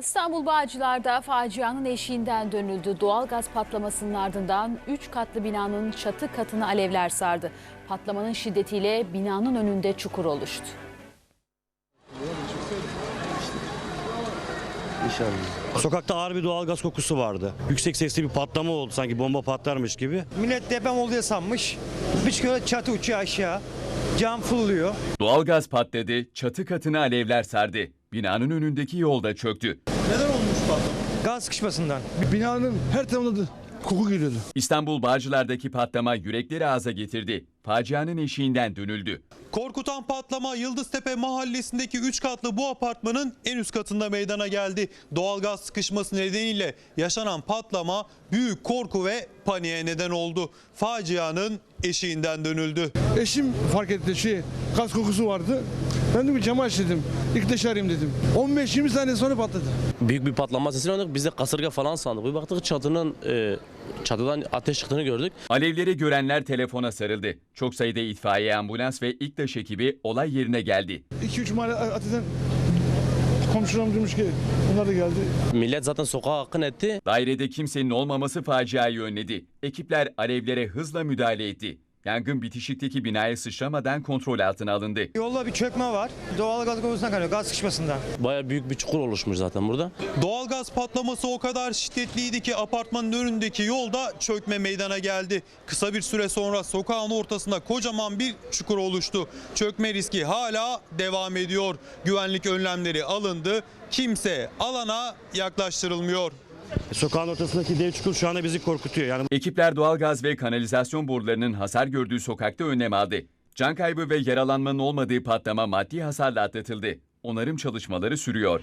İstanbul Bağcılar'da facianın eşiğinden dönüldü. Doğalgaz patlamasının ardından 3 katlı binanın çatı katını alevler sardı. Patlamanın şiddetiyle binanın önünde çukur oluştu. Sokakta ağır bir doğalgaz kokusu vardı. Yüksek sesli bir patlama oldu sanki bomba patlarmış gibi. Millet deprem oluyor sanmış. Bir çıkıyor çatı uçuyor aşağı. Cam fırlıyor. Doğalgaz patladı, çatı katını alevler sardı. Binanın önündeki yolda çöktü. Gaz sıkışmasından. Binanın her tarafında da koku geliyordu. İstanbul Bağcılar'daki patlama yürekleri ağza getirdi. Facianın eşiğinden dönüldü. Korkutan patlama Yıldıztepe mahallesindeki 3 katlı bu apartmanın en üst katında meydana geldi. Doğalgaz sıkışması nedeniyle yaşanan patlama büyük korku ve paniğe neden oldu. Facianın eşiğinden dönüldü. Eşim fark etti şey gaz kokusu vardı. Ben de bir camı aç dedim. İlk dışarıyım dedim. 15-20 saniye sonra patladı. Büyük bir patlama sesini aldık. Biz de kasırga falan sandık. Bir baktık çatının e, çatıdan ateş çıktığını gördük. Alevleri görenler telefona sarıldı. Çok sayıda itfaiye, ambulans ve İKTAŞ ekibi olay yerine geldi. 2-3 mahalle ateşten komşularım demiş ki onlar da geldi. Millet zaten sokağa akın etti. Dairede kimsenin olmaması faciayı önledi. Ekipler alevlere hızla müdahale etti. Yangın bitişikteki binaya sıçramadan kontrol altına alındı. Yolda bir çökme var. Doğal gaz kokusundan kaynıyor. Gaz sıkışmasından. Baya büyük bir çukur oluşmuş zaten burada. Doğalgaz patlaması o kadar şiddetliydi ki apartmanın önündeki yolda çökme meydana geldi. Kısa bir süre sonra sokağın ortasında kocaman bir çukur oluştu. Çökme riski hala devam ediyor. Güvenlik önlemleri alındı. Kimse alana yaklaştırılmıyor. Sokağın ortasındaki dev çukur şu anda bizi korkutuyor. Yani Ekipler doğalgaz ve kanalizasyon borularının hasar gördüğü sokakta önlem aldı. Can kaybı ve yaralanmanın olmadığı patlama maddi hasarla atlatıldı. Onarım çalışmaları sürüyor.